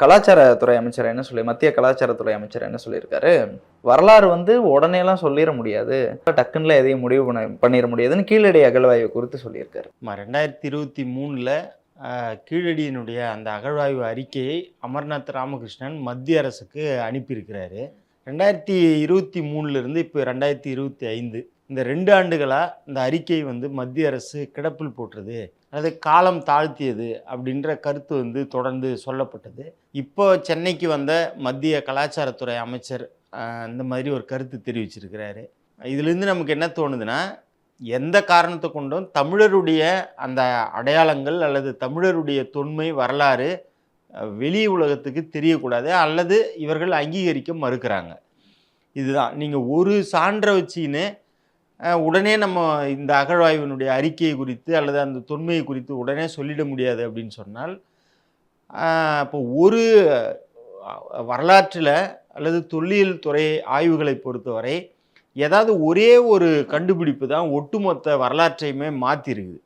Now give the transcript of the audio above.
கலாச்சாரத்துறை அமைச்சர் என்ன சொல்லி மத்திய கலாச்சாரத்துறை அமைச்சர் என்ன சொல்லியிருக்காரு? வரலாறு வந்து உடனேலாம் சொல்லிட முடியாது. டக்குன்னுல எதையும் முடிவு பண்ண பண்ணிட முடியாதுன்னு கீழடி அகழ்வாய்வு குறித்து சொல்லியிருக்காரு. ரெண்டாயிரத்தி இருபத்தி மூணில் கீழடியினுடைய அந்த அகழ்வாய்வு அறிக்கையை அமர்நாத் ராமகிருஷ்ணன் மத்திய அரசுக்கு அனுப்பியிருக்கிறாரு. ரெண்டாயிரத்தி இருபத்தி மூணுலேருந்து இப்போ ரெண்டாயிரத்தி இருபத்தி ஐந்து இந்த ரெண்டு ஆண்டுகளாக இந்த அறிக்கை வந்து மத்திய அரசு கிடப்பில் போட்டுறது அல்லது காலம் தாழ்த்தியது அப்படின்ற கருத்து வந்து தொடர்ந்து சொல்லப்பட்டது. இப்போ சென்னைக்கு வந்த மத்திய கலாச்சாரத்துறை அமைச்சர் இந்த மாதிரி ஒரு கருத்து தெரிவிச்சிருக்கிறாரு. இதுலேருந்து நமக்கு என்ன தோணுதுன்னா எந்த காரணத்தை கொண்டும் தமிழருடைய அந்த அடையாளங்கள் அல்லது தமிழருடைய தொன்மை வரலாறு வெளி உலகத்துக்கு தெரியக்கூடாது அல்லது இவர்கள் அங்கீகரிக்க மறுக்கிறாங்க. இதுதான். நீங்கள் ஒரு சான்றை வச்சின்னு உடனே நம்ம இந்த அகழ்வாய்வினுடைய அறிக்கையை குறித்து அல்லது அந்த தொன்மையை குறித்து உடனே சொல்லிட முடியாது அப்படின்னு சொன்னால் இப்போ ஒரு வரலாற்றில் அல்லது தொல்லியல் துறை ஆய்வுகளை பொறுத்தவரை ஏதாவது ஒரே ஒரு கண்டுபிடிப்பு தான் ஒட்டுமொத்த வரலாற்றையுமே மாற்றிருக்குது